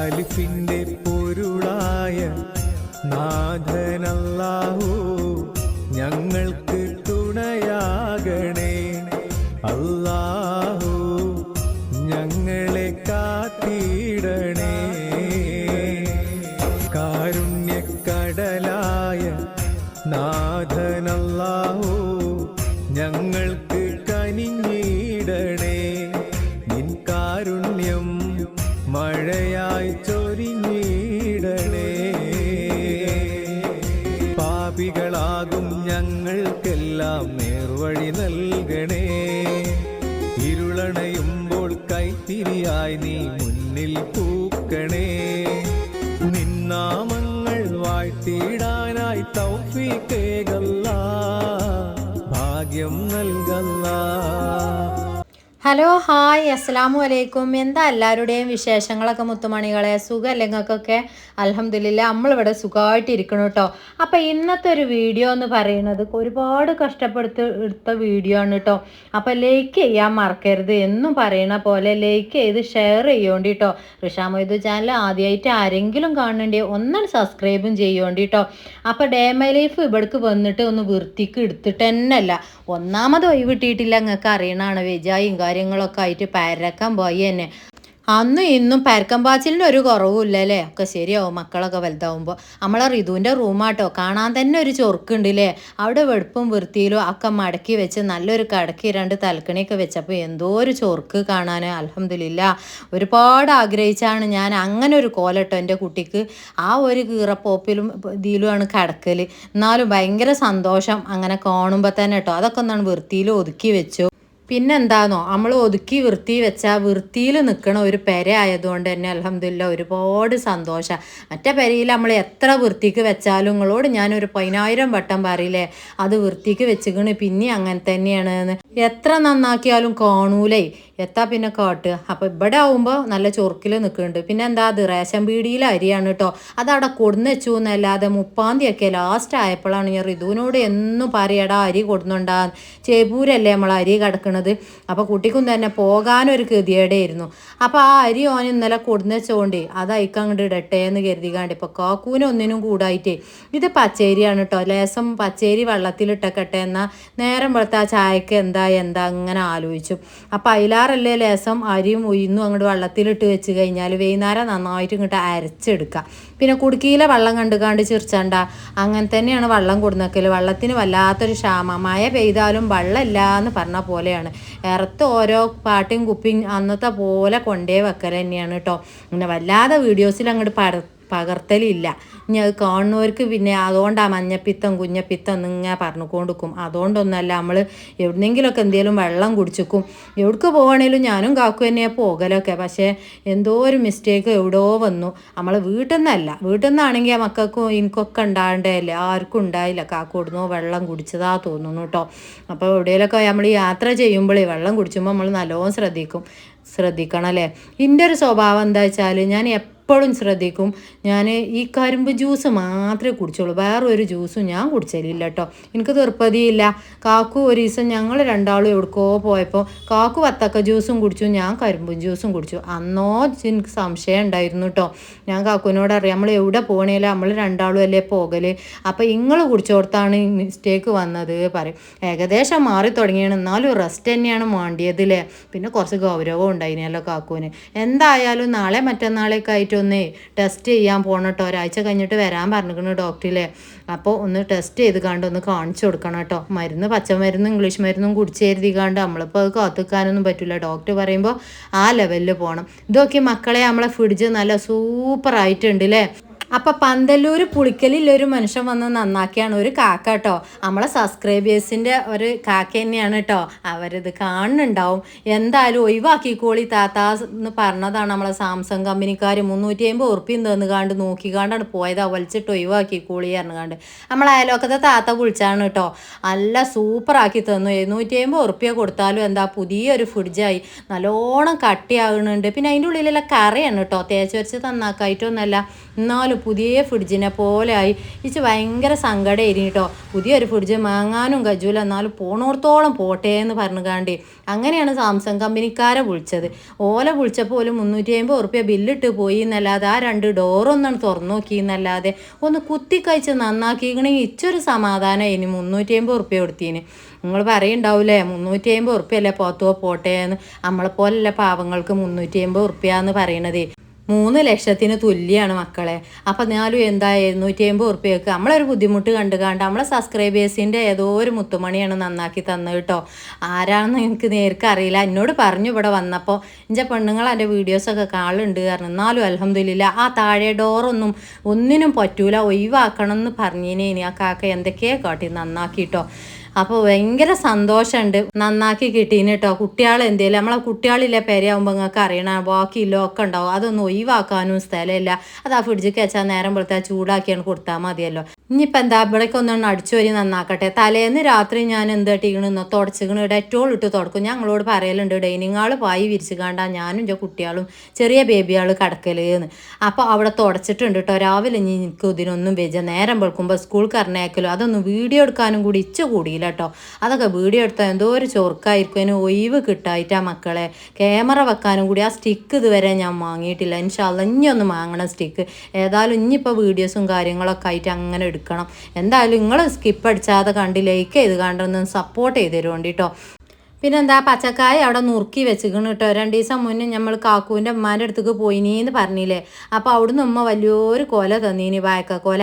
അലിഫിന്റെ പൊരുളായ നാഥനല്ലാഹു. ഞങ്ങൾക്കെല്ലാം നേർവഴി നൽകണേ. ഇരുളണയുമ്പോൾ കൈത്തിരിയായി നീ മുന്നിൽ പൂക്കണേ. നിന്നാമങ്ങൾ വാഴ്ത്തിയിടാനായി തൗഫീക്കേകല്ല ഹലോ ഹായ് അസ്സാം വലൈക്കും എന്താ എല്ലാവരുടെയും വിശേഷങ്ങളൊക്കെ മുത്തുമണികളെ? സുഖമല്ലേ നിങ്ങൾക്കൊക്കെ അലഹമില്ല നമ്മളിവിടെ സുഖമായിട്ട് ഇരിക്കണം കേട്ടോ അപ്പം ഇന്നത്തെ ഒരു വീഡിയോ എന്ന് പറയുന്നത് ഒരുപാട് കഷ്ടപ്പെടുത്ത് എടുത്ത വീഡിയോ ആണ് കേട്ടോ അപ്പം ലൈക്ക് ചെയ്യാൻ മറക്കരുത്. എന്നും പറയണ പോലെ ലൈക്ക് ചെയ്ത് ഷെയർ ചെയ്യേണ്ടി കേട്ടോ ഋഷാമൊയ്തു ചാനൽ ആദ്യമായിട്ട് ആരെങ്കിലും കാണണ്ടേ ഒന്നും സബ്സ്ക്രൈബും ചെയ്യേണ്ടി കേട്ടോ അപ്പം ഡേ മൈ ലൈഫ് ഇവിടേക്ക് വന്നിട്ട് ഒന്ന് വൃത്തിക്ക് എടുത്തിട്ട് തന്നെയല്ല. ഒന്നാമത് ഒഴിവിട്ടിട്ടില്ല നിങ്ങൾക്ക് അറിയണതാണ് വെജായും കാര്യങ്ങളൊക്കെ ആയിട്ട് പരക്കാൻ പോയി തന്നെ. അന്നും ഇന്നും പരക്കം പാച്ചിലിന് ഒരു കുറവുമില്ല അല്ലേ ഒക്കെ ശരിയാവും മക്കളൊക്കെ വലുതാവുമ്പോൾ നമ്മളെ റിതുവിന്റെ റൂമാട്ടോ കാണാൻ തന്നെ ഒരു ചൊറുക്കുണ്ട് അല്ലേ അവിടെ വെടുപ്പും വൃത്തിയിലും ഒക്കെ മടക്കി വെച്ച് നല്ലൊരു കടക്കി രണ്ട് തലക്കണിയൊക്കെ വെച്ചപ്പോൾ എന്തോ ഒരു ചൊറുക്ക് കാണാൻ അലഹമില്ല ഒരുപാട് ആഗ്രഹിച്ചാണ് ഞാൻ അങ്ങനെ ഒരു കോലട്ടോ എന്റെ കുട്ടിക്ക്. ആ ഒരു കീറപ്പോപ്പിലും ഇതിലുമാണ് കിടക്കൽ എന്നാലും ഭയങ്കര സന്തോഷം അങ്ങനെ കാണുമ്പോൾ തന്നെ കേട്ടോ അതൊക്കെ ഒന്നാണ് വൃത്തിയിൽ ഒതുക്കി വെച്ചു. പിന്നെന്താന്നോ നമ്മൾ ഒതുക്കി വൃത്തി വെച്ചാൽ വൃത്തിയിൽ നിൽക്കണ ഒരു പെര ആയതുകൊണ്ട് തന്നെ അലഹമില്ല ഒരുപാട് സന്തോഷം. മറ്റേ പെരയിൽ നമ്മൾ എത്ര വൃത്തിക്ക് വെച്ചാലും നിങ്ങളോട് ഞാനൊരു പതിനായിരം വട്ടം പറയില്ലേ അത് വൃത്തിക്ക് വെച്ചിക്കണ് പിന്നെ അങ്ങനെ തന്നെയാണ് എത്ര നന്നാക്കിയാലും കാണൂലേ എത്താ പിന്നെ കാട്ട്. അപ്പോൾ ഇവിടെ ആവുമ്പോൾ നല്ല ചൊറുക്കിൽ നിൽക്കുന്നുണ്ട് പിന്നെ എന്താ അത് റേഷൻ പീടിയിലെ അരിയാണ് കേട്ടോ അതവിടെ കൊടുന്ന് വെച്ചു എന്നല്ലാതെ മുപ്പാം തീയതിയൊക്കെ ലാസ്റ്റ് ആയപ്പോഴാണ് ഞാൻ ഋതുവിനോട് എന്നും പറയടാ അരി കൊടുന്നുണ്ടാ ചേപൂരല്ലേ നമ്മൾ അരി കിടക്കണത് അപ്പോൾ കുട്ടിക്കും തന്നെ പോകാനൊരു ഗതിയേടായിരുന്നു അപ്പോൾ ആ അരി ഓൻ ഇന്നലെ കൊടുന്ന വെച്ചോണ്ട് അത് അയക്കങ്ങോട്ട് ഇടട്ടെ എന്ന് കരുതികാണ്ട് ഇപ്പോൾ കാക്കൂന് ഒന്നിനും കൂടായിട്ടേ ഇത് പച്ചേരിയാണ് കേട്ടോ ലേസം പച്ചേരി വെള്ളത്തിലിട്ടക്കട്ടെ എന്നാൽ നേരം വെളുത്ത ആ ചായക്ക് എന്താ എന്താ അങ്ങനെ ആലോചിച്ചു. അപ്പോൾ അയിലാറല്ലേ ലേസം അരിയും ഉയർന്നും അങ്ങോട്ട് വെള്ളത്തിലിട്ട് വെച്ച് കഴിഞ്ഞാൽ വൈകുന്നേരം നന്നായിട്ട് ഇങ്ങോട്ട് അരച്ചെടുക്കുക പിന്നെ കുടുക്കിയിലെ വെള്ളം കണ്ടുകാണ്ട് ചിരിച്ചണ്ട അങ്ങനെ തന്നെയാണ് വള്ളം കൊടുന്നക്കൽ വെള്ളത്തിന് വല്ലാത്തൊരു ക്ഷാമ. മഴ പെയ്താലും വെള്ളമില്ല എന്ന് പറഞ്ഞ പോലെയാണ്. ഇറത്ത് ഓരോ പാട്ടിയും കുപ്പിയും അന്നത്തെ പോലെ കൊണ്ടേ വെക്കൽ തന്നെയാണ് കേട്ടോ പിന്നെ വല്ലാതെ വീഡിയോസിൽ അങ്ങോട്ട് പട പകർത്തലില്ല. ഇനി അത് കാണുന്നവർക്ക് പിന്നെ അതുകൊണ്ടാ മഞ്ഞപ്പിത്തം കുഞ്ഞപ്പിത്തം പറഞ്ഞു കൊണ്ടുക്കും അതുകൊണ്ടൊന്നല്ല നമ്മൾ എവിടെന്നെങ്കിലുമൊക്കെ എന്തെങ്കിലും വെള്ളം കുടിച്ചിക്കും. എവിടേക്ക് പോകണേലും ഞാനും കാക്കു തന്നെ പോകലൊക്കെ. പക്ഷേ എന്തോ ഒരു മിസ്റ്റേക്ക് എവിടെയോ വന്നു. നമ്മൾ വീട്ടിൽ നിന്നല്ല വീട്ടിൽ നിന്നാണെങ്കിൽ മക്കൾക്കും എനിക്കൊക്കെ ഉണ്ടാകണ്ടല്ലേ ആർക്കും ഉണ്ടായില്ല കാക്കു കൊടുന്നോ വെള്ളം കുടിച്ചതാ തോന്നുന്നു കേട്ടോ അപ്പോൾ എവിടെയെങ്കിലൊക്കെ നമ്മൾ യാത്ര ചെയ്യുമ്പോഴേ വെള്ളം കുടിച്ചുമ്പോൾ നമ്മൾ നല്ലോണം ശ്രദ്ധിക്കും. ശ്രദ്ധിക്കണം അല്ലേ എന്റെ ഒരു സ്വഭാവം എന്താ വെച്ചാൽ ഞാൻ എപ്പോഴും ശ്രദ്ധിക്കും. ഞാൻ ഈ കരിമ്പ് ജ്യൂസ് മാത്രമേ കുടിച്ചുള്ളൂ. വേറെ ഒരു ജ്യൂസും ഞാൻ കുടിച്ചലില്ല കേട്ടോ എനിക്ക് തീർപ്പതിയില്ല കാക്കു ഒരു ദിവസം ഞങ്ങൾ രണ്ടാളും എവിടേക്കോ പോയപ്പോൾ കാക്കു വത്തക്ക ജ്യൂസും കുടിച്ചു ഞാൻ കരിമ്പും ജ്യൂസും കുടിച്ചു. അന്നോ എനിക്ക് സംശയം ഉണ്ടായിരുന്നു കേട്ടോ ഞാൻ കാക്കുവിനോട് അറിയാം നമ്മൾ എവിടെ പോകണേലും നമ്മൾ രണ്ടാളും അല്ലേ പോകൽ? അപ്പോൾ നിങ്ങൾ കുടിച്ചോടത്താണ് മിസ്റ്റേക്ക് വന്നത് പറയും. ഏകദേശം മാറി തുടങ്ങിയാണ്. എന്നാലും റെസ്റ്റ് തന്നെയാണ് വേണ്ടിയത് അല്ലേ പിന്നെ കുറച്ച് ഗൗരവം ഉണ്ടായിരുന്നല്ലോ കാക്കുവിന്. എന്തായാലും നാളെ മറ്റന്നാളേക്ക് ഒന്നേ ടെസ്റ്റ് ചെയ്യാൻ പോകണം കേട്ടോ ഒരാഴ്ച കഴിഞ്ഞിട്ട് വരാൻ പറഞ്ഞിരിക്കുന്നു ഡോക്ടറിലെ അപ്പോൾ ഒന്ന് ടെസ്റ്റ് ചെയ്ത് കണ്ട് ഒന്ന് കാണിച്ചു കൊടുക്കണം കേട്ടോ മരുന്ന് പച്ചമരുന്നും ഇംഗ്ലീഷ് മരുന്നും കുടിച്ച് കണ്ട് നമ്മളിപ്പോൾ അത് കാത്തുക്കാനൊന്നും പറ്റില്ല ഡോക്ടർ പറയുമ്പോൾ ആ ലെവലിൽ പോകണം ഇതൊക്കെ മക്കളെ നമ്മളെ ഫ്രിഡ്ജ് നല്ല സൂപ്പർ ആയിട്ടുണ്ട് അല്ലേ അപ്പം പന്തല്ലൂർ പുളിക്കലിൽ ഒരു മനുഷ്യൻ വന്ന് നന്നാക്കിയാണ് ഒരു കാക്ക കേട്ടോ. നമ്മളെ സബ്സ്ക്രൈബേഴ്സിന്റെ ഒരു കാക്ക തന്നെയാണ് കേട്ടോ. അവരിത് കാണുന്നുണ്ടാവും. എന്തായാലും ഒഴിവാക്കിക്കോളി താത്ത എന്ന് പറഞ്ഞതാണ് നമ്മളെ സാംസങ് കമ്പനിക്കാർ മുന്നൂറ്റി അമ്പത് ഉറുപ്പ്യം തന്നു കാണ്ട് നോക്കിക്കാണ്ടാണ് പോയതാ. വലിച്ചിട്ട് ഒഴിവാക്കിക്കോളി പറഞ്ഞുകാണ്ട്. നമ്മളെ അയലോക്കത്തെ താത്ത വിളിച്ചാണ് കേട്ടോ. നല്ല സൂപ്പറാക്കി തന്നു. എഴുന്നൂറ്റി അമ്പത് ഉറുപ്പ്യ കൊടുത്താലും എന്താ പുതിയൊരു ഫ്രിഡ്ജായി. നല്ലോണം കട്ടിയാകുന്നുണ്ട് പിന്നെ അതിന്റെ ഉള്ളിലെല്ലാം കറിയാണ് കേട്ടോ. തേച്ച് വരച്ച് തന്നാക്കായിട്ടൊന്നല്ല എന്നാലും പുതിയ ഫ്രിഡ്ജിനെ പോലെ ആയി. ഇച്ച് ഭയങ്കര സങ്കടമായിരുന്നു കേട്ടോ പുതിയൊരു ഫ്രിഡ്ജ് വാങ്ങാനും കജൂല എന്നാലും പോണോർത്തോളം പോട്ടെ എന്ന് പറഞ്ഞു കാണ്ടി അങ്ങനെയാണ് സാംസങ് കമ്പനിക്കാരെ വിളിച്ചത്. ഓല വിളിച്ചപ്പോൾ ഒരു മുന്നൂറ്റി അമ്പത് ഉറുപ്പ്യ ബില്ലിട്ട് പോയി എന്നല്ലാതെ ആ രണ്ട് ഡോറൊന്നാണ് തുറന്നു നോക്കി എന്നല്ലാതെ ഒന്ന് കുത്തിക്കഴിച്ച് നന്നാക്കിക്കണമെങ്കിൽ ഇച്ചൊരു സമാധാനം ഇനി മുന്നൂറ്റി അമ്പത് ഉറുപ്പ്യ കൊടുത്തീന്. നിങ്ങൾ പറയുണ്ടാവൂലേ? മുന്നൂറ്റി അമ്പത് ഉറുപ്പ്യല്ലേ പോത്തോ പോട്ടെ എന്ന് നമ്മളെപ്പോലല്ല പാവങ്ങൾക്ക് മുന്നൂറ്റി അമ്പത് ഉറുപ്പ്യ എന്ന് പറയണതേ. മൂന്ന് ലക്ഷത്തിന് തുല്യമാണ് മക്കളെ. അപ്പം എന്നാലും എന്താ എഴുന്നൂറ്റി അമ്പത് ഉറുപ്പ്യക്ക്? നമ്മളൊരു ബുദ്ധിമുട്ട് കണ്ട് കണ്ട് നമ്മളെ സബ്സ്ക്രൈബേഴ്സിന്റെ ഏതോ ഒരു മുത്തുമണിയാണ് നന്നാക്കി തന്നത് കേട്ടോ. ആരാണെന്ന് എനിക്ക് നേർക്ക് അറിയില്ല. എന്നോട് പറഞ്ഞു ഇവിടെ വന്നപ്പോൾ എന്റെ പെണ്ണുങ്ങൾ എന്റെ വീഡിയോസൊക്കെ കാണുന്നുണ്ട് കാരണം എന്നാലും അലഹമില്ല ആ താഴെ ഡോറൊന്നും ഒന്നിനും പറ്റൂല. ഒഴിവാക്കണം എന്ന് പറഞ്ഞിനി ആ കാക്ക എന്തൊക്കെയാണ് കാട്ടി നന്നാക്കിട്ടോ. അപ്പോൾ ഭയങ്കര സന്തോഷമുണ്ട്. നന്നാക്കി കിട്ടീന് കേട്ടോ കുട്ടികൾ എന്തേലും നമ്മളെ കുട്ടികളിലെ പെരയാകുമ്പോൾ നിങ്ങൾക്ക് അറിയണം ബാക്കി ഒക്കെ ഉണ്ടാവും. അതൊന്നും ഒഴിവാക്കാനും സ്ഥലമില്ല. അത് ആ ഫ്രിഡ്ജിൽ വെച്ചാൽ നേരം വെളുത്താൽ ചൂടാക്കിയാണ് കൊടുത്താൽ മതിയല്ലോ. ഇനിയിപ്പോൾ എന്താ ഇവിടേക്ക് ഒന്നും അടിച്ചു വരി നന്നാക്കട്ടെ. തലേന്ന് രാത്രി ഞാൻ എന്ത് ടീകണെന്നോ തുടച്ചിക്കണ്. ഡെറ്റോൾ ഇട്ട് തുടക്കും. ഞങ്ങളോട് പറയലുണ്ട്. ഡൈനിങ് ഹാൾ പായി വിരിച്ചു കണ്ടാ ഞാനും എന്റെ കുട്ടികളും ചെറിയ ബേബിയാൾ കിടക്കലേന്ന്. അപ്പോൾ അവിടെ തുടച്ചിട്ടുണ്ട് കേട്ടോ രാവിലെ ഇനി എനിക്ക് ഇതിനൊന്നും വെച്ച നേരം വെളുക്കുമ്പോൾ സ്കൂൾ കറിനേക്കലോ അതൊന്നും വീഡിയോ എടുക്കാനും കൂടി ഇച്ച കൂടിയില്ല. കേട്ടോ അതൊക്കെ വീഡിയോ എടുത്താൽ എന്തോ ഒരു ചൊർക്കായിരിക്കും. അതിന് ഒഴിവ് കിട്ടായിട്ട് ആ മക്കളെ. ക്യാമറ വെക്കാനും കൂടി ആ സ്റ്റിക്ക് ഇതുവരെ ഞാൻ വാങ്ങിയിട്ടില്ല. ഇൻഷാല്ല ഇനി വാങ്ങണം സ്റ്റിക്ക് ഏതായാലും ഇനിയിപ്പോൾ വീഡിയോസും കാര്യങ്ങളൊക്കെ ആയിട്ട് അങ്ങനെ എടുക്കണം. എന്തായാലും നിങ്ങൾ സ്കിപ്പ് അടിച്ചാതെ കണ്ട് ലൈക്ക് ചെയ്ത് കണ്ടൊന്ന് സപ്പോർട്ട് ചെയ്ത് തരുമോണ്ടി കേട്ടോ പിന്നെന്താ പച്ചക്കായ അവിടെ നുറുക്കി വെച്ചിരിക്കണം കേട്ടോ. രണ്ട് ദിവസം മുന്നേ നമ്മൾ കാക്കുവിന്റെ ഉമ്മാന്റെ അടുത്തേക്ക് പോയിനീന്ന് പറഞ്ഞില്ലേ. അപ്പോൾ അവിടുന്ന് ഉമ്മ വലിയൊരു കൊല തന്നീനി വായക്ക കൊല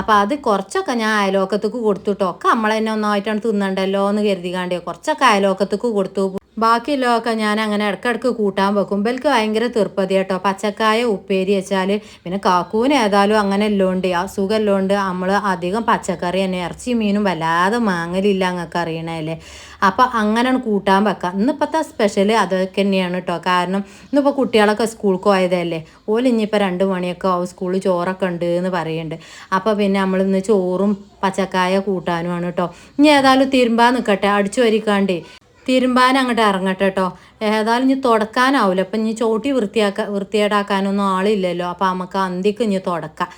അപ്പോൾ അത് കുറച്ചൊക്കെ ഞാൻ അയലോക്കത്തേക്ക് കൊടുത്തു കേട്ടോ. ഒക്കെ നമ്മളെന്നെ ഒന്നായിട്ടാണ് തിന്നണ്ടല്ലോ എന്ന് കരുതി കാണ്ടിയോ കുറച്ചൊക്കെ അയലോക്കത്തേക്ക് കൊടുത്തു. ബാക്കിയുള്ളതൊക്കെ ഞാൻ അങ്ങനെ ഇടക്കിടക്ക് കൂട്ടാൻ വെക്കും. ബൽക്ക് ഭയങ്കര തീർപ്പതി കേട്ടോ പച്ചക്കായ ഉപ്പേരി വെച്ചാൽ പിന്നെ കാക്കൂന് ഏതായാലും അങ്ങനെ എല്ലോണ്ട് അസുഖം സുഖമെല്ലോണ്ട് നമ്മൾ അധികം പച്ചക്കറി തന്നെ ഇറച്ചി മീനും വല്ലാതെ മാങ്ങലില്ല അങ്ങക്ക് അറിയണല്ലേ അപ്പോൾ അങ്ങനെയാണ് കൂട്ടാൻ വെക്കാം. ഇന്നിപ്പോഴത്തെ സ്പെഷ്യൽ അതൊക്കെ തന്നെയാണ് കേട്ടോ കാരണം ഇന്നിപ്പോൾ കുട്ടികളൊക്കെ സ്കൂൾക്ക് പോയതല്ലേ. ഓൽ ഇനിയിപ്പോൾ രണ്ട് മണിയൊക്കെ ആവും സ്കൂളിൽ ചോറൊക്കെ ഉണ്ട് എന്ന് പറയുന്നുണ്ട് അപ്പോൾ പിന്നെ നമ്മൾ ഇന്ന് ചോറും പച്ചക്കായ കൂട്ടാനുമാണ് കേട്ടോ ഇനി ഏതായാലും തിരുമ്പാൻ നിൽക്കട്ടെ അടിച്ചു വരിക്കാണ്ടേ. തിരുമ്പാൻ അങ്ങോട്ട് ഇറങ്ങട്ടെ കേട്ടോ ഏതായാലും ഇനി തുടക്കാനാവില്ല അപ്പം ഇനി ചോട്ടി വൃത്തിയാക്ക വൃത്തിയേടാക്കാനൊന്നും ആളില്ലല്ലോ. അപ്പം നമുക്ക് അന്തിക്ക് ഇനി തുടക്കാം.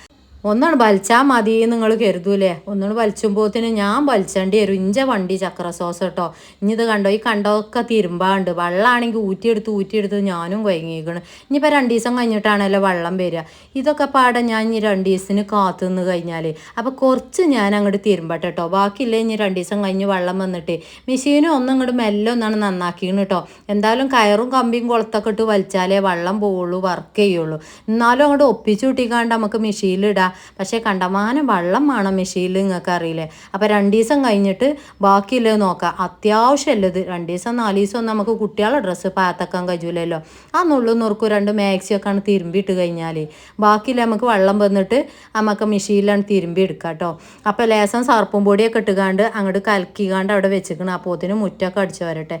ഒന്നാണ് വലിച്ചാൽ മതി നിങ്ങൾ കരുതൂലേ? ഒന്നാണ് വലിച്ചുമ്പോത്തിന് ഞാൻ വലിച്ചേണ്ടി വരും. ഇഞ്ച വണ്ടി ചക്ര സോസ് കേട്ടോ. ഇനി ഇത് കണ്ടോ? ഈ കണ്ടൊക്കെ തിരുമ്പാണ്ട്. വെള്ളമാണെങ്കിൽ ഊറ്റിയെടുത്ത് ഊറ്റിയെടുത്ത് ഞാനും കുഴങ്ങിയിരിക്കണം ഇനിയിപ്പോൾ രണ്ട് ദിവസം കഴിഞ്ഞിട്ടാണല്ലോ വെള്ളം വരിക. ഇതൊക്കെ പാടെ ഞാൻ ഇനി രണ്ട് ദിവസത്തിന് കാത്തു നിന്ന് കഴിഞ്ഞാൽ അപ്പോൾ കുറച്ച് ഞാൻ അങ്ങോട്ട് തിരുമ്പട്ടെ കേട്ടോ ബാക്കിയില്ലേ ഇനി രണ്ട് ദിവസം കഴിഞ്ഞ് വെള്ളം വന്നിട്ട്. മെഷീനും ഒന്നും ഇങ്ങോട്ട് മെല്ലെ ഒന്നാണ് നന്നാക്കിയാണ് കേട്ടോ എന്തായാലും കയറും കമ്പിയും കുളത്തൊക്കെ ഇട്ട് വലിച്ചാലേ വെള്ളം പോവുള്ളൂ വർക്ക് ചെയ്യുള്ളൂ. എന്നാലും അങ്ങോട്ട് ഒപ്പിച്ചു കൂട്ടിക്കാണ്ട് നമുക്ക് മെഷീനിലിടാം. പക്ഷേ കണ്ടമാനം വെള്ളം വേണം മെഷീനിൽ നിങ്ങൾക്ക് അറിയില്ലേ? അപ്പോൾ രണ്ട് ദിവസം കഴിഞ്ഞിട്ട് ബാക്കിയുള്ളത് നോക്കാം അത്യാവശ്യമല്ലത് രണ്ട് ദിവസം നാല് ദിവസം നമുക്ക് കുട്ടികളുടെ ഡ്രസ്സ് പാത്തക്കാൻ കഴിയൂലല്ലോ. ആ നുള്ളു നുറുക്കും രണ്ട് മാക്സിയൊക്കെ ആണ് തിരുമ്പിയിട്ട് കഴിഞ്ഞാൽ ബാക്കിയില്ല നമുക്ക് വെള്ളം വന്നിട്ട് നമുക്ക് മെഷീനിലാണ് തിരുമ്പി എടുക്കുക കേട്ടോ. അപ്പോൾ ലേസം സർപ്പും പൊടിയൊക്കെ ഇട്ടുകാണ്ട് അങ്ങോട്ട് കലക്കിക്കാണ്ട് അവിടെ വെച്ചിക്കണം അപ്പോത്തിന് മുറ്റൊക്കെ അടിച്ചു വരട്ടെ.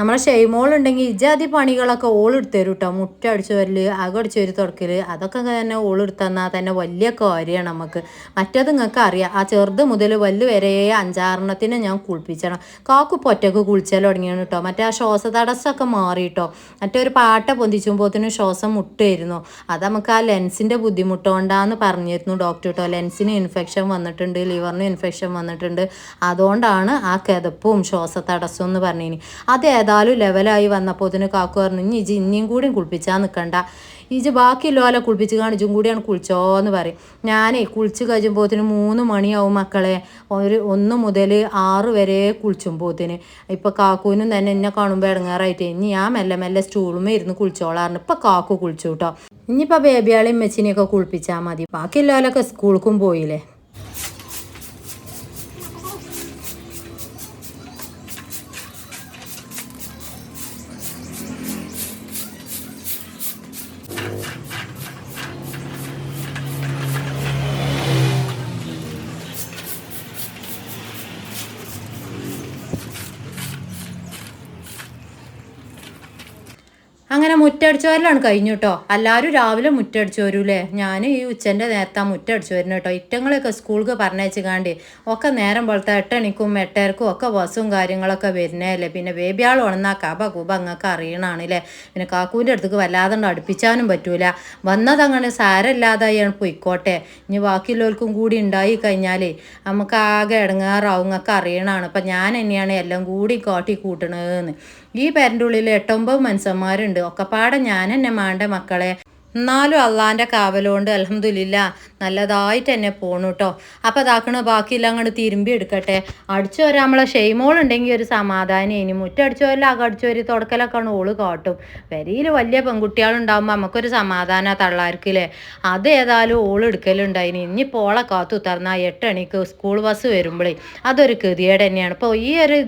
നമ്മളെ ഷെയ്മോളുണ്ടെങ്കിൽ ഇജാതി പണികളൊക്കെ ഓളെടുത്ത് തരും കേട്ടോ മുട്ട അടിച്ചു വരൽ അകടിച്ചു വരി തുടക്കൽ അതൊക്കെ തന്നെ ഓളെടുത്ത് തന്നാൽ തന്നെ വലിയ കാര്യമാണ് നമുക്ക് മറ്റേത് നിങ്ങൾക്ക് അറിയാം. ആ ചെറുത് മുതൽ വല്ല് വരെ അഞ്ചാറെണ്ണത്തിന് ഞാൻ കുളിപ്പിച്ചണം. കാക്കു പൊറ്റക്ക് കുളിച്ചാൽ തുടങ്ങിയാണ് കേട്ടോ മറ്റേ ആ ശ്വാസ തടസ്സമൊക്കെ മാറി കേട്ടോ മറ്റേ ഒരു പാട്ട പൊന്തിച്ചുമ്പോഴത്തേനും ശ്വാസം മുട്ടായിരുന്നു. അത് നമുക്ക് ആ ലെൻസിന്റെ ബുദ്ധിമുട്ടുകൊണ്ടാന്ന് പറഞ്ഞിരുന്നു ഡോക്ടർ കേട്ടോ ലെൻസിന് ഇൻഫെക്ഷൻ വന്നിട്ടുണ്ട് ലിവറിന് ഇൻഫെക്ഷൻ വന്നിട്ടുണ്ട്. അതുകൊണ്ടാണ് ആ കിതപ്പും ശ്വാസ തടസ്സവും എന്ന് പറഞ്ഞിനി. അത് ഏതായാലും ലെവലായി വന്നപ്പോൾ ഇതിന് കാക്കു പറഞ്ഞു ഇനി ഇജി ഇനിയും കൂടിയും കുളിപ്പിച്ചാൽ നിൽക്കണ്ട ഇജ് ബാക്കിയുള്ളോലെ കുളിപ്പിച്ച് കാണിച്ചും കൂടിയാണ് കുളിച്ചോ എന്ന് പറയും. ഞാനേ കുളിച്ച് കഴിയുമ്പോത്തിന് മൂന്ന് മണിയാവും മക്കളെ. ഒരു ഒന്ന് മുതൽ ആറ് വരെ കുളിച്ചുമ്പോത്തിന്. ഇപ്പോൾ കാക്കൂനും തന്നെ എന്നെ കാണുമ്പോൾ ഇടങ്ങാറായിട്ട് ഇനി ഞാൻ മെല്ലെ മെല്ലെ സ്റ്റൂളുമേ ഇരുന്ന് കുളിച്ചോളാറുണ്ട് ഇപ്പം കാക്കു കുളിച്ചു കേട്ടോ ഇനിയിപ്പോൾ ബേബിയാളെയും മെച്ചിനെയൊക്കെ കുളിപ്പിച്ചാൽ മതി. ബാക്കിയുള്ളവരൊക്കെ സ്കൂൾക്കും പോയില്ലേ? അങ്ങനെ മുറ്റടിച്ചോരലാണ് കഴിഞ്ഞു കേട്ടോ എല്ലാവരും രാവിലെ മുറ്റടിച്ചു വരൂലേ? ഞാൻ ഈ ഉച്ചന്റെ നേരത്തെ മുറ്റടിച്ചു വരുന്നു കേട്ടോ ഇറ്റങ്ങളൊക്കെ സ്കൂൾക്ക് പറഞ്ഞയച്ച് കാണ്ടി ഒക്കെ നേരം പോലത്തെ എട്ടണിക്കും എട്ടരക്കും ഒക്കെ ബസ്സും കാര്യങ്ങളൊക്കെ വരുന്നതല്ലേ പിന്നെ ബേബിയാൾ ഉണന്നാ കബ കുബ അങ്ങൊക്കെ അറിയണാണല്ലേ പിന്നെ കാക്കൂന്റെ അടുത്തേക്ക് വല്ലാതെ അടുപ്പിച്ചാനും പറ്റൂല. വന്നതങ്ങനെ സാരമില്ലാതായാണ് പൊയ്ക്കോട്ടെ. ഇനി ബാക്കിയുള്ളവർക്കും കൂടി ഉണ്ടായി കഴിഞ്ഞാൽ നമുക്ക് ആകെ ഇടങ്ങാറാവും. നിങ്ങൾക്ക് അറിയണമാണ് അപ്പം ഞാൻ തന്നെയാണ് എല്ലാം കൂടി കാട്ടി കൂട്ടണതെന്ന് ഈ പേരന്റെ ഉള്ളിൽ എട്ടൊമ്പത് മനുഷ്യന്മാരുണ്ട്. ഒക്കെപ്പാടെ ഞാൻ എന്നെ മാണ്ട മക്കളെ. എന്നാലും അള്ളാന്റെ കാവലുകൊണ്ട് അലഹമില്ല നല്ലതായിട്ട് എന്നെ പോണു കേട്ടോ അപ്പോൾ അതാക്കണ ബാക്കിയില്ല അങ്ങോട്ട് തിരുമ്പി എടുക്കട്ടെ? അടിച്ചു വരാൻ നമ്മളെ ഷെയ്മോളുണ്ടെങ്കിൽ ഒരു സമാധാനം ഇനി. മുറ്റടിച്ചു വരില്ല അക അടിച്ചു വരി തുടക്കലൊക്കെയാണ് ഓൾ കാട്ടും. വരിയിൽ വലിയ പെൺകുട്ടികളുണ്ടാകുമ്പോൾ നമുക്കൊരു സമാധാന തള്ളാർക്കില്ലേ? അത് ഏതായാലും ഓൾ എടുക്കലുണ്ടായിനി. ഇനി പോളെ കാത്തു തറന്ന എട്ടണിക്ക് സ്കൂൾ ബസ് വരുമ്പോഴേ അതൊരു കൃതിയേട് തന്നെയാണ്. ഇപ്പോൾ ഈ ഒരു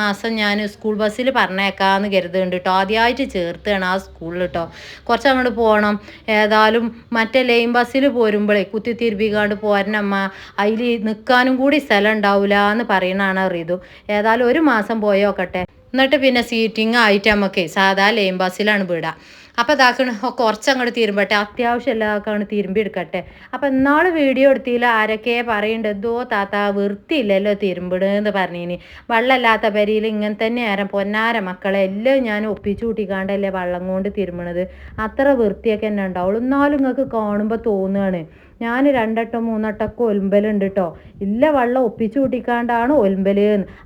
മാസം ഞാൻ സ്കൂൾ ബസ്സിൽ പറഞ്ഞേക്കാന്ന് കരുതുന്നുണ്ട് കേട്ടോ ആദ്യമായിട്ട് ചേർത്തുകയാണ് ആ സ്കൂളിൽ കേട്ടോ കുറച്ച് അങ്ങോട്ട് പോകണം ഏതായാലും മറ്റേ ലൈൻ ബസ്സിൽ പോരുമ്പോഴേ കുത്തി തിരുപ്പിക്കാണ്ട് പോരണമ്മ അതിൽ നിൽക്കാനും കൂടി സ്ഥലം ഉണ്ടാവില്ല എന്ന് പറയണതാണ് റിതു. ഏതായാലും ഒരു മാസം പോയോക്കട്ടെ. എന്നിട്ട് പിന്നെ സീറ്റിംഗ് ആയിട്ട് നമുക്ക് സാധാ ലൈൻ ബസ്സിലാണ് വിടുക അപ്പോൾ ഇതാക്കണ കുറച്ചങ്ങോട്ട് തീരുമ്പട്ടെ. അത്യാവശ്യം എല്ലാവർക്കാണ് തിരുമ്പി എടുക്കട്ടെ അപ്പം എന്നാൾ വീഡിയോ എടുത്തില്ല. ആരൊക്കെ പറയുന്നുണ്ട് എന്തോ താത്ത വൃത്തിയില്ലല്ലോ തിരുമ്പിടുന്ന് പറഞ്ഞിനി. വെള്ളമില്ലാത്ത പരിയിൽ ഇങ്ങനെ തന്നെ ആരം? പൊന്നാര മക്കളെ എല്ലാം ഞാൻ ഒപ്പിച്ചു കൂട്ടിക്കാണ്ടല്ലേ വെള്ളം കൊണ്ട് തിരുമ്പണത്. അത്ര വൃത്തിയൊക്കെ തന്നെ ഉണ്ടാവുള്ളൂ. എന്നാലും നിങ്ങൾക്ക് കാണുമ്പോൾ തോന്നുകയാണ് ഞാൻ രണ്ടട്ടം മൂന്നട്ടൊക്കെ ഒലുമ്പലുണ്ട് കേട്ടോ ഇല്ല വെള്ളം ഒപ്പിച്ചു കൂട്ടിക്കാണ്ടാണ് ഒലുമ്പൽ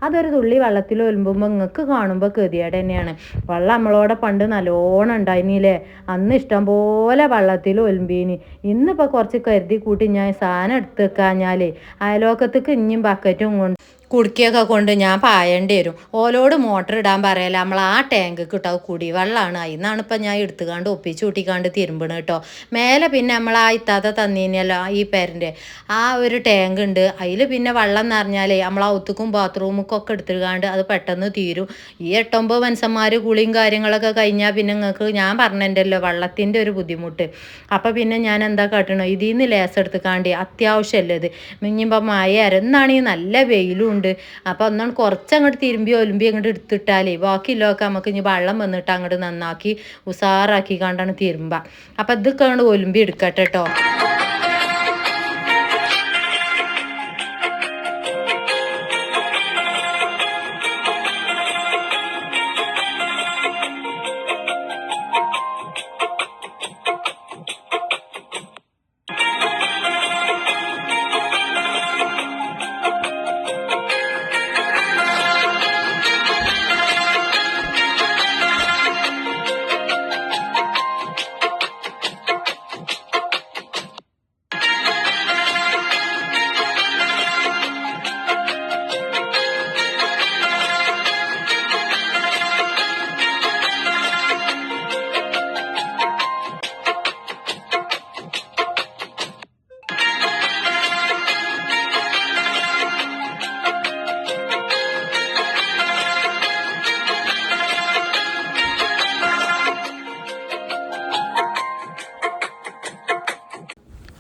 അതൊരു തുള്ളി വെള്ളത്തിൽ ഒലുമ്പുമ്പോൾ നിങ്ങൾക്ക് കാണുമ്പോൾ ഗതിയേട് തന്നെയാണ് വെള്ളം നമ്മളോടെ പണ്ട് നല്ലോണം ഉണ്ടായിനില്ലേ അന്ന് ഇഷ്ടം പോലെ വെള്ളത്തിൽ ഒലുമ്പീന്. ഇന്നിപ്പോൾ കുറച്ച് കരുതി കൂട്ടി ഞാൻ സാധനം എടുത്ത് വെക്കാഞ്ഞാൽ അയലോക്കത്തേക്ക് ഇഞ്ഞും ബക്കറ്റും കൊണ്ട് കുടുക്കിയൊക്കെ കൊണ്ട് ഞാൻ പായേണ്ടി വരും. ഓലോട് മോട്ടർ ഇടാൻ പറയല നമ്മൾ ആ ടാങ്ക് കുടി കുടിവെള്ളമാണ് അതിന്നാണ് ഇപ്പം ഞാൻ എടുത്തുകാണ്ട് ഒപ്പിച്ച് കൂട്ടിക്കാണ്ട് തിരുമ്പണ് കേട്ടോ. മേലെ പിന്നെ നമ്മൾ ആ ഇത്താത്ത തന്നീനല്ലോ ഈ പേരന്റെ ആ ഒരു ടാങ്ക് ഉണ്ട്. അതിൽ പിന്നെ വെള്ളം നിറഞ്ഞാലേ നമ്മൾ ഔത്തുക്കും ബാത്റൂമുക്കും ഒക്കെ എടുത്തുകാണ്ട് അത് പെട്ടെന്ന് തീരും. ഈ എട്ടൊമ്പത് മനുഷ്യന്മാർ കുളിയും കാര്യങ്ങളൊക്കെ കഴിഞ്ഞാൽ പിന്നെ നിങ്ങൾക്ക് ഞാൻ പറഞ്ഞല്ലോ വെള്ളത്തിന്റെ ഒരു ബുദ്ധിമുട്ട്. അപ്പോൾ പിന്നെ ഞാൻ എന്താ കാട്ടണോ ഇതിൽ നിന്ന് ലേസ് എടുത്തുകാണ്ട് അത്യാവശ്യമല്ലേ ഇത് മിഞ്ഞിപ്പോൾ മഴ അരന്നാണെങ്കിൽ നല്ല വെയിലും ഉണ്ട് അപ്പോൾ ഒന്നാണ് കുറച്ച് അങ്ങോട്ട് തിരുമ്പി ഒലുമ്പി അങ്ങോട്ട് എടുത്തിട്ടാലേ ബാക്കിയുള്ളതൊക്കെ നമുക്ക് ഇനി വെള്ളം വന്നിട്ട് അങ്ങോട്ട് നന്നാക്കി ഉസാറാക്കി കണ്ടാണ് തിരുമ്പ. അപ്പം ഇതൊക്കെ അങ്ങോട്ട് ഒലുമ്പി എടുക്കട്ടെ കേട്ടോ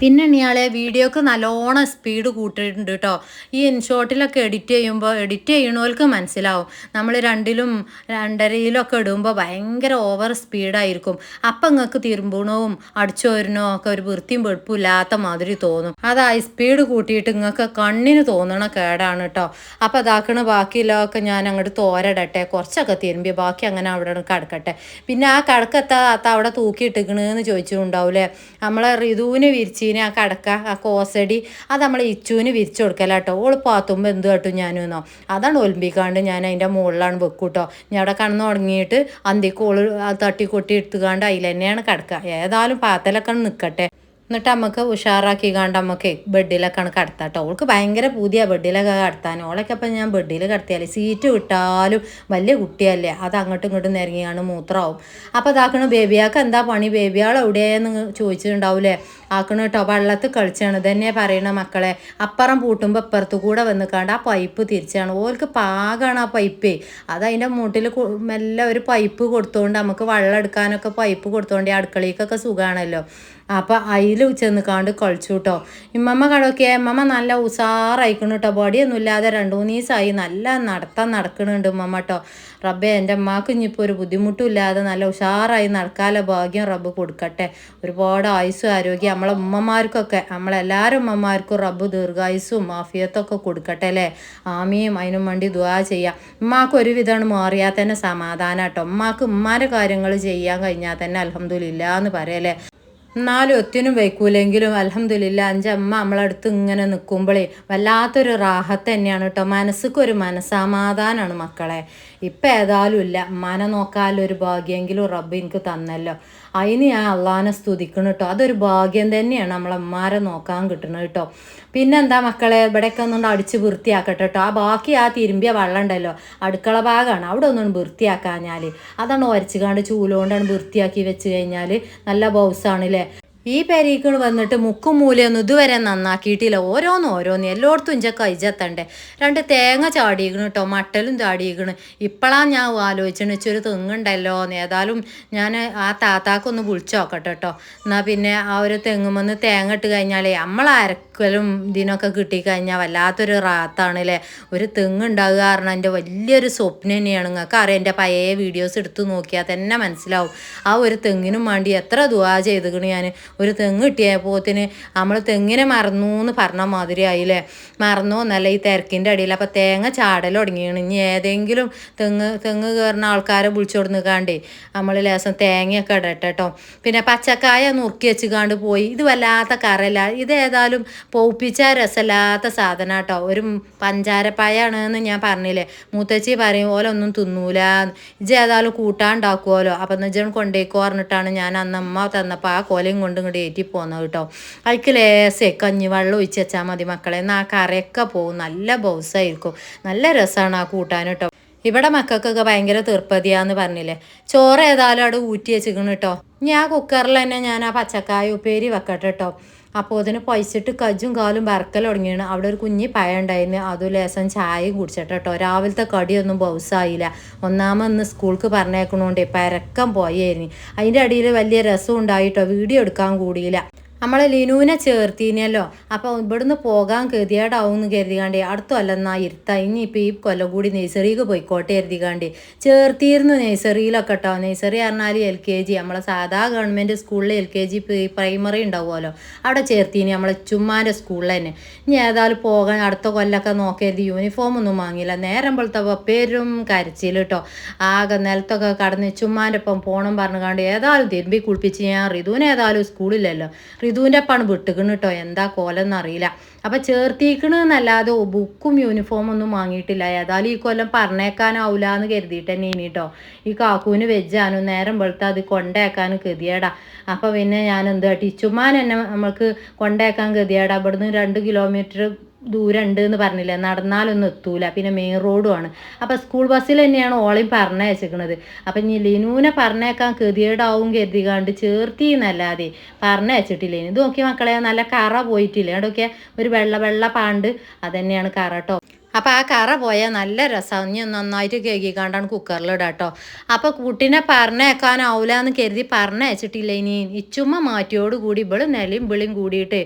പിന്നെ ഇയാളെ വീഡിയോക്ക് നല്ലോണം സ്പീഡ് കൂട്ടിയിട്ടുണ്ട് കേട്ടോ ഈ ഇൻഷോട്ടിലൊക്കെ എഡിറ്റ് ചെയ്യുമ്പോൾ എഡിറ്റ് ചെയ്യണവർക്ക് മനസ്സിലാവും. നമ്മൾ രണ്ടിലും രണ്ടരയിലൊക്കെ ഇടുമ്പോൾ ഭയങ്കര ഓവർ സ്പീഡായിരിക്കും. അപ്പം നിങ്ങൾക്ക് തിരുമ്പണവും അടിച്ചു വരുന്നോ ഒക്കെ ഒരു വൃത്തിയും വെളുപ്പും ഇല്ലാത്ത മാതിരി തോന്നും. അത് ഹൈ സ്പീഡ് കൂട്ടിയിട്ട് നിങ്ങൾക്ക് കണ്ണിന് തോന്നണ കേടാണ് കേട്ടോ അപ്പം അതാക്കണ ബാക്കിയുള്ളതൊക്കെ ഞാൻ അങ്ങോട്ട് തോരടട്ടെ. കുറച്ചൊക്കെ തിരുമ്പി ബാക്കി അങ്ങനെ അവിടെ കിടക്കട്ടെ. പിന്നെ ആ കിടക്കത്താ അവിടെ തൂക്കിയിട്ടിക്കണെന്ന് ചോദിച്ചിട്ടുണ്ടാവൂലേ? നമ്മളെ ഋതുവിന് വിരിച്ചീനെ ആ കടക്ക ആ കോസടി അത് നമ്മൾ ഇച്ചുവിന് വിരിച്ചു കൊടുക്കലാട്ടോ. ഓൾ പാത്തുമ്പോൾ എന്ത് കേട്ടു ഞാനെന്നോ അതാണ് ഒലിമ്പിക്കാണ്ട് ഞാൻ അതിന്റെ മുകളിലാണ് വെക്കൂട്ടോ. ഞാൻ അവിടെ കണ്ണു തുടങ്ങിയിട്ട് തട്ടിക്കൊട്ടി തട്ടി കൊട്ടി എടുത്തുകാണ്ട് അതിൽ തന്നെയാണ് കിടക്കുക. ഏതായാലും പാത്തലൊക്കെ നിൽക്കട്ടെ എന്നിട്ട് നമുക്ക് ഉഷാറാക്കി കണ്ട് നമുക്ക് ബെഡിലൊക്കെയാണ് കേട്ടോ ഓൾക്ക് ഭയങ്കര പുതിയ ബെഡിലൊക്കെ കടത്താൻ. ഓളൊക്കെ അപ്പം ഞാൻ ബെഡിൽ കടത്തിയാലേ സീറ്റ് വിട്ടാലും വലിയ കുട്ടിയല്ലേ. അത് അങ്ങോട്ടും ഇങ്ങോട്ടും നിരങ്ങിയാണ് മൂത്രമാവും അപ്പോൾ അതാക്കണ ബേബിയാക്ക് എന്താ പണി? ബേബിയാൾ എവിടെയെന്ന് ചോദിച്ചിട്ടുണ്ടാവില്ലേ ആക്കണ കേട്ടോ വെള്ളത്തിൽ കളിച്ചാണ്. ഇതന്നെ പറയണ മക്കളെ അപ്പുറം പൂട്ടുമ്പോൾ അപ്പുറത്ത് കൂടെ വന്ന് കണ്ട് ആ പൈപ്പ് തിരിച്ചാണ്. ഓൾക്ക് പാകാണ് ആ പൈപ്പേ. അത് അതിന്റെ മൂട്ടിൽ മെല്ലെ ഒരു പൈപ്പ് കൊടുത്തുകൊണ്ട് നമുക്ക് വെള്ളം എടുക്കാനൊക്കെ പൈപ്പ് കൊടുത്തുകൊണ്ട് അടുക്കളയ്ക്കൊക്കെ സുഖമാണല്ലോ അപ്പം അതിൽ ചെന്ന് കാണ്ട് കളിച്ചു കേട്ടോ ഇമ്മമ്മ കടൊക്കെ ഇമ്മമ്മ നല്ല ഉസാറായിക്കണു കേട്ടോ ബോഡിയൊന്നും ഇല്ലാതെ രണ്ട് മൂന്ന് ദിവസമായി നല്ല നടത്താൻ നടക്കണുണ്ട് ഉമ്മമ്മ കേട്ടോ റബ്ബെ എന്റെ അമ്മയ്ക്ക് ഇനിയിപ്പോൾ ഒരു ബുദ്ധിമുട്ടും ഇല്ലാതെ നല്ല ഉഷാറായി നടക്കാനുള്ള ഭാഗ്യം റബ്ബ് കൊടുക്കട്ടെ. ഒരുപാട് ആയുസ്സും ആരോഗ്യം നമ്മളെ ഉമ്മമാർക്കൊക്കെ നമ്മളെല്ലാവരും ഉമ്മമാർക്കും റബ്ബ് ദീർഘായുസ്സും മാഫിയത്തൊക്കെ കൊടുക്കട്ടെ അല്ലേ? ആമിയും അതിനും വേണ്ടി ദുവാ ചെയ്യാം. ഉമ്മാക്ക് ഒരു വിധമാണ് മാറിയാൽ തന്നെ സമാധാനം കേട്ടോ ഉമ്മാക്ക് ഉമ്മാന്റെ കാര്യങ്ങൾ ചെയ്യാൻ കഴിഞ്ഞാൽ തന്നെ അലഹമ്മദില്ല എന്ന് പറയല്ലേ? എന്നാലും ഒത്തിനും വയ്ക്കൂലെങ്കിലും അലഹമ്മദില്ല അഞ്ചമ്മ നമ്മളടുത്ത് ഇങ്ങനെ നിൽക്കുമ്പോഴേ വല്ലാത്തൊരു റാഹത്ത് തന്നെയാണ് കേട്ടോ മനസ്സുക്കൊരു മനസ്സമാധാനമാണ് മക്കളെ. ഇപ്പം ഏതായാലും ഇല്ല മന നോക്കാനൊരു ഭാഗ്യമെങ്കിലും റബ്ബ് എനിക്ക് തന്നല്ലോ. അതിന് ഞാൻ അള്ളഹാനെ സ്തുതിക്കണം കേട്ടോ. അതൊരു ഭാഗ്യം തന്നെയാണ്. നമ്മളെ ഉമ്മാരെ നോക്കാൻ കിട്ടുന്നത് കേട്ടോ. പിന്നെന്താ മക്കളെ? ഇവിടെയൊക്കെ ഒന്നുകൊണ്ട് അടിച്ച് വൃത്തിയാക്കട്ടെ കേട്ടോ. ആ ബാക്കി ആ തിരുമ്പിയ വെള്ളം ഉണ്ടല്ലോ. അടുക്കള ഭാഗമാണ്. അവിടെ ഒന്നും വൃത്തിയാക്കാഞ്ഞാൽ അതാണ് ഒരച്ചുകാണ്ട് ചൂലുകൊണ്ടാണ് വൃത്തിയാക്കി വെച്ച് കഴിഞ്ഞാൽ നല്ല ബൗസാണ് അല്ലേ ഈ പെരീക്കൾ വന്നിട്ട് മുക്കും മൂലയൊന്നും ഇതുവരെ നന്നാക്കിയിട്ടില്ല. ഓരോന്ന് ഓരോന്ന്. എല്ലായിടത്തും ഇഞ്ച കൈജത്തണ്ടേ രണ്ട് തേങ്ങ ചാടിയിക്കണ് കേട്ടോ മട്ടലും ചാടിയിക്കണ്. ഇപ്പോഴാണ് ഞാൻ ആലോചിച്ചത് ഇച്ചൊരു തെങ്ങുണ്ടല്ലോ ഏതായാലും ഞാൻ ആ താത്താക്കൊന്ന് വിളിച്ചു നോക്കട്ടെ കേട്ടോ എന്നാൽ പിന്നെ ആ ഒരു തെങ്ങുമെന്ന് തേങ്ങ ഇട്ട് കഴിഞ്ഞാലേ നമ്മൾ അരക്കലും ഇതിനൊക്കെ കിട്ടിക്കഴിഞ്ഞാൽ വല്ലാത്തൊരു റാത്താണ് അല്ലേ ഒരു തെങ്ങ് ഉണ്ടാകുക കാരണം എന്റെ വലിയൊരു സ്വപ്നം തന്നെയാണ്. നിങ്ങൾക്ക് അറിയാം എന്റെ പഴയ വീഡിയോസ് എടുത്തു നോക്കിയാൽ തന്നെ മനസ്സിലാവും. ആ ഒരു തെങ്ങിനും വേണ്ടി എത്ര ദുവാ ചെയ്തിക്കണ് ഞാൻ ഒരു തെങ്ങ് കിട്ടിയപ്പോത്തിന് നമ്മൾ തെങ്ങിനെ മറന്നു എന്ന് പറഞ്ഞ മാതിരി ആയില്ലേ? മറന്നു എന്നല്ല ഈ തിരക്കിന്റെ അടിയിൽ. അപ്പോൾ തേങ്ങ ചാടൽ തുടങ്ങിയാണ്. ഇനി ഏതെങ്കിലും തെങ്ങ് തെങ്ങ് കയറുന്ന ആൾക്കാരെ വിളിച്ചോട് നിൽക്കാണ്ടേ നമ്മൾ ലേസം തേങ്ങയൊക്കെ ഇടട്ടെ കേട്ടോ പിന്നെ പച്ചക്കായ നുറുക്കി വെച്ചുകാണ്ട് പോയി. ഇത് വല്ലാത്ത കറല്ല ഇത് ഏതായാലും പൗപ്പിച്ച രസമില്ലാത്ത സാധനം കേട്ടോ. ഒരു പഞ്ചാരപ്പായാണെന്ന് ഞാൻ പറഞ്ഞില്ലേ. മൂത്തച്ചി പറയും പോലെ ഒന്നും തിന്നൂല. ഇജ് ഏതായാലും കൂട്ടാണ്ടാക്കുമല്ലോ അപ്പം എന്ന് വെച്ചാൽ കൊണ്ടേക്കോ പറഞ്ഞിട്ടാണ് ഞാൻ അന്ന് അമ്മ തന്നപ്പോൾ ആ കൊലയും കൊണ്ട് ഇങ്ങോട്ട് ഏറ്റി പോകുന്നത് കേട്ടോ. അതിക്ക് ലേസേ കഞ്ഞി വെള്ളം ഒഴിച്ച് വെച്ചാൽ മതി മക്കളെ. എന്നാൽ ആ കറിയൊക്കെ പോകും നല്ല ബൗസായിരിക്കും. നല്ല രസമാണ് ആ കൂട്ടാൻ കേട്ടോ. ഇവിടെ മക്കൾക്കൊക്കെ ഭയങ്കര തീർപ്പതിയാന്ന് പറഞ്ഞില്ലേ. ചോറ് ഏതായാലും അവിടെ ഊറ്റി വെച്ചിരിക്കണം കേട്ടോ. ഞാൻ കുക്കറിൽ തന്നെ ഞാൻ ആ പച്ചക്കായ ഉപ്പേരി വെക്കട്ടെ കേട്ടോ. അപ്പോൾ അതിന് പൈസിട്ട് കജ്ജും കാലും വറക്കൽ തുടങ്ങിയാണ്. അവിടെ ഒരു കുഞ്ഞി പഴം ഉണ്ടായിരുന്നു. അതും ലേസം ചായയും കുടിച്ചിട്ട് കേട്ടോ രാവിലത്തെ കടിയൊന്നും ബൗസായില്ല. ഒന്നാമന്ന് സ്കൂൾക്ക് പറഞ്ഞേക്കണോണ്ടേ പരക്കം പോയായിരുന്നു അതിന്റെ അടിയിൽ വലിയ രസം ഉണ്ടായിട്ടോ. വീഡിയോ എടുക്കാൻ കൂടിയില്ല. നമ്മളെ ലിനുവിനെ ചേർത്തിനല്ലോ. അപ്പോൾ ഇവിടുന്ന് പോകാൻ ഗതികേടാവും എന്ന് കരുതികാണ്ടേ അടുത്ത കൊല്ലം ഇരുത്ത. ഇനിയിപ്പോൾ ഈ കൊല്ലം കൂടി നഴ്സറിക്ക് പോയിക്കോട്ടെ കരുതികാണ്ടേ ചേർത്തിരുന്നു നഴ്സറിയിലൊക്കെ കേട്ടോ നഴ്സറി പറഞ്ഞാൽ എൽ കെ ജി. നമ്മളെ സാധാ ഗവൺമെന്റ് സ്കൂളിൽ എൽ കെ ജി പ്രൈമറി ഉണ്ടാവുമല്ലോ. അവിടെ ചേർത്തിന് നമ്മളെ ചുമ്മാന്റെ സ്കൂളിൽ തന്നെ. ഇനി ഏതായാലും പോകാൻ അടുത്ത കൊല്ലൊക്കെ നോക്കരുത്. യൂണിഫോം ഒന്നും വാങ്ങിയില്ല. നേരം പോലത്തെ പേരും കരച്ചിൽ കേട്ടോ ആകെ നിലത്തൊക്കെ കടന്ന് ചുമ്മാന്റെ ഒപ്പം പോകണം പറഞ്ഞുകൊണ്ട് ഏതായാലും തിരുമ്പി കുളിപ്പിച്ച് ഞാൻ റിതുവിന് ഏതായാലും സ്കൂളിലല്ലോ. റിതുവിന്റെ അപ്പാണ് വിട്ടുകണ് കേട്ടോ എന്താ കോലം അറിയില്ല. അപ്പം ചേർത്തിക്കണെന്നല്ലാതെ ബുക്കും യൂണിഫോമും ഒന്നും വാങ്ങിയിട്ടില്ല. ഏതായാലും ഈ കൊല്ലം പറഞ്ഞേക്കാനാവില്ല എന്ന് കരുതിയിട്ട് തന്നെ ഇനി കേട്ടോ ഈ കാക്കൂന് വെജാനും നേരം വെളുത്ത് അത് കൊണ്ടേക്കാനും ഗതിയേടാ. അപ്പം പിന്നെ ഞാൻ എന്താ ടീച്ചുമാൻ എന്നെ നമ്മൾക്ക് കൊണ്ടേക്കാൻ ഗതിയേടാ. ഇവിടുന്ന് രണ്ട് കിലോമീറ്റർ ദൂരം ഉണ്ട് എന്ന് പറഞ്ഞില്ല? നടന്നാലൊന്നും എത്തൂല. പിന്നെ മെയിൻ ആണ്. അപ്പം സ്കൂൾ ബസ്സിൽ തന്നെയാണ് ഓളെയും പറഞ്ഞയച്ചിരിക്കുന്നത് അപ്പം ഇനി ലിനുവിനെ പറഞ്ഞേക്കാൻ ഗതികേടാവും കരുതികാണ്ട് ചേർത്തി എന്നല്ലാതെ പറഞ്ഞയച്ചിട്ടില്ലേ? ഇത് നോക്കി മക്കളെ നല്ല കറ പോയിട്ടില്ലേ? അവിടെയൊക്കെ ഒരു വെള്ള വെള്ള പാണ്ട്. അതന്നെയാണ് കറ കേട്ടോ അപ്പോൾ ആ കറ പോയാൽ നല്ല രസമാണ് ഇനി നന്നായിട്ട് കേക്കിക്കാണ്ടാണ് കുക്കറിലിടാം കേട്ടോ അപ്പോൾ കുട്ടീനെ പറഞ്ഞേക്കാനാവില്ല എന്ന് കരുതി പറഞ്ഞയച്ചിട്ടില്ല ഇനി. ഇച്ചുമ്മ മാറ്റിയോട് കൂടി ഇവൾ നിലയും വിളിയും കൂടിയിട്ട്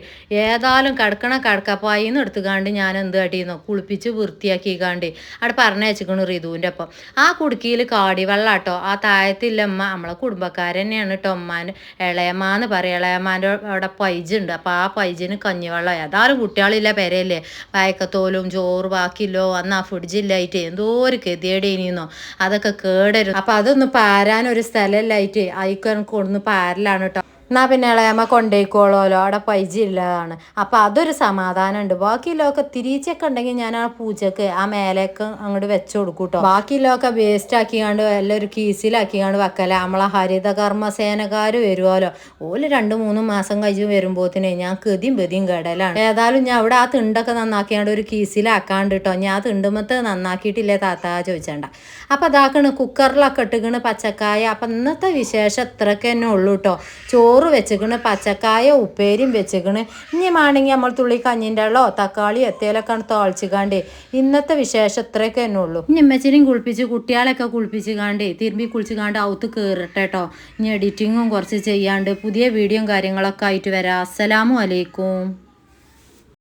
ഏതായാലും കിടക്കണ കിടക്കപ്പായിന്ന് എടുത്തുകാണ്ട് ഞാൻ എന്ത് കാട്ടിയെന്നോ കുളിപ്പിച്ച് വൃത്തിയാക്കി വൃത്തിയാക്കിക്കാണ്ട് അവിടെ പറഞ്ഞയച്ചിക്കണു റിതുവിന്റെ ഒപ്പം. ആ കുടുക്കിയിൽ കാടി വെള്ളാട്ടോ ആ താഴത്തില്ലമ്മ നമ്മളെ കുടുംബക്കാരൻ തന്നെയാണ് കേട്ടോ അമ്മാന്റെ ഇളയമ്മാന്ന് പറയും. ഇളയമ്മാന്റെ അവിടെ പൈജുണ്ട്. അപ്പോൾ ആ പൈജിന് കഞ്ഞിവെള്ളം. ഏതായാലും കുട്ടികളില്ല പെരയല്ലേ. വയക്കത്തോലും ചോറ് ബാക്കിയില്ലോ അന്ന് ആ ഫുഡ്ജില്ലായിട്ട് എന്തോ ഒരു ഗതിയേടേനിന്നോ അതൊക്കെ കേടരും. അപ്പം അതൊന്ന് പാരാൻ ഒരു സ്ഥലമില്ലായിട്ട് അയക്കാൻ പാരലാണ് കേട്ടോ എന്നാ പിന്നെ ഇളയമ്മ കൊണ്ടേക്കോളോലോ അവിടെ പൈസ ഇല്ലതാണ് അപ്പം അതൊരു സമാധാനമുണ്ട്. ബാക്കിയുള്ളതൊക്കെ തിരിച്ചൊക്കെ ഉണ്ടെങ്കിൽ ഞാൻ ആ പൂച്ചക്ക് ആ മേലേക്ക് അങ്ങോട്ട് വെച്ച് കൊടുക്കും കേട്ടോ ബാക്കിയുള്ളതൊക്കെ വേസ്റ്റ് ആക്കിക്കാണ്ട് എല്ലാം ഒരു കീസിലാക്കിക്കാണ്ട് വെക്കല നമ്മളെ ഹരിത കർമ്മസേനക്കാർ വരുമല്ലോ. ഓൽ രണ്ട് മൂന്ന് മാസം കഴിഞ്ഞ് വരുമ്പോഴത്തേനെ ഞാൻ കതിയും പെതിയും കടലാണ്. ഏതായാലും ഞാൻ അവിടെ ആ തിണ്ടൊക്കെ നന്നാക്കിയാണ്ട് ഒരു കീസിലാക്കാണ്ട് കേട്ടോ ഞാൻ ആ തിണ്ടുമത്ത് നന്നാക്കിയിട്ടില്ലേ താത്ത ചോദിച്ചണ്ട അപ്പം അതാക്കണ് കുക്കറിലൊക്കെ ഇട്ടുകണ് പച്ചക്കായ. അപ്പം ഇന്നത്തെ വിശേഷം ഇത്രയൊക്കെ ഉള്ളൂ കേട്ടോ ചോറ് ചോറ് വെച്ചേക്കണ് പച്ചക്കായ ഉപ്പേരിയും വെച്ചേക്കണ് ഇനി വേണമെങ്കിൽ നമ്മൾ തുള്ളി കഞ്ഞിന്റെ വെള്ളമോ തക്കാളി എത്തേലൊക്കെ തോളിച്ചിക്കാണ്ട് ഇന്നത്തെ വിശേഷം ഇത്രയൊക്കെ തന്നെ ഉള്ളൂ. ഇനി ഉമ്മച്ചിനെയും കുളിപ്പിച്ച് കുട്ടികളെയൊക്കെ കുളിപ്പിച്ച് കാണ്ട് തിരുമ്പി കുളിച്ച് കാണ്ട് ഔത്ത് കയറട്ടെ കേട്ടോ. ഇനി എഡിറ്റിങ്ങും കുറച്ച് ചെയ്യാണ്ട് പുതിയ വീഡിയോയും കാര്യങ്ങളൊക്കെ ആയിട്ട് വരാം. അസ്സലാമു അലൈക്കും.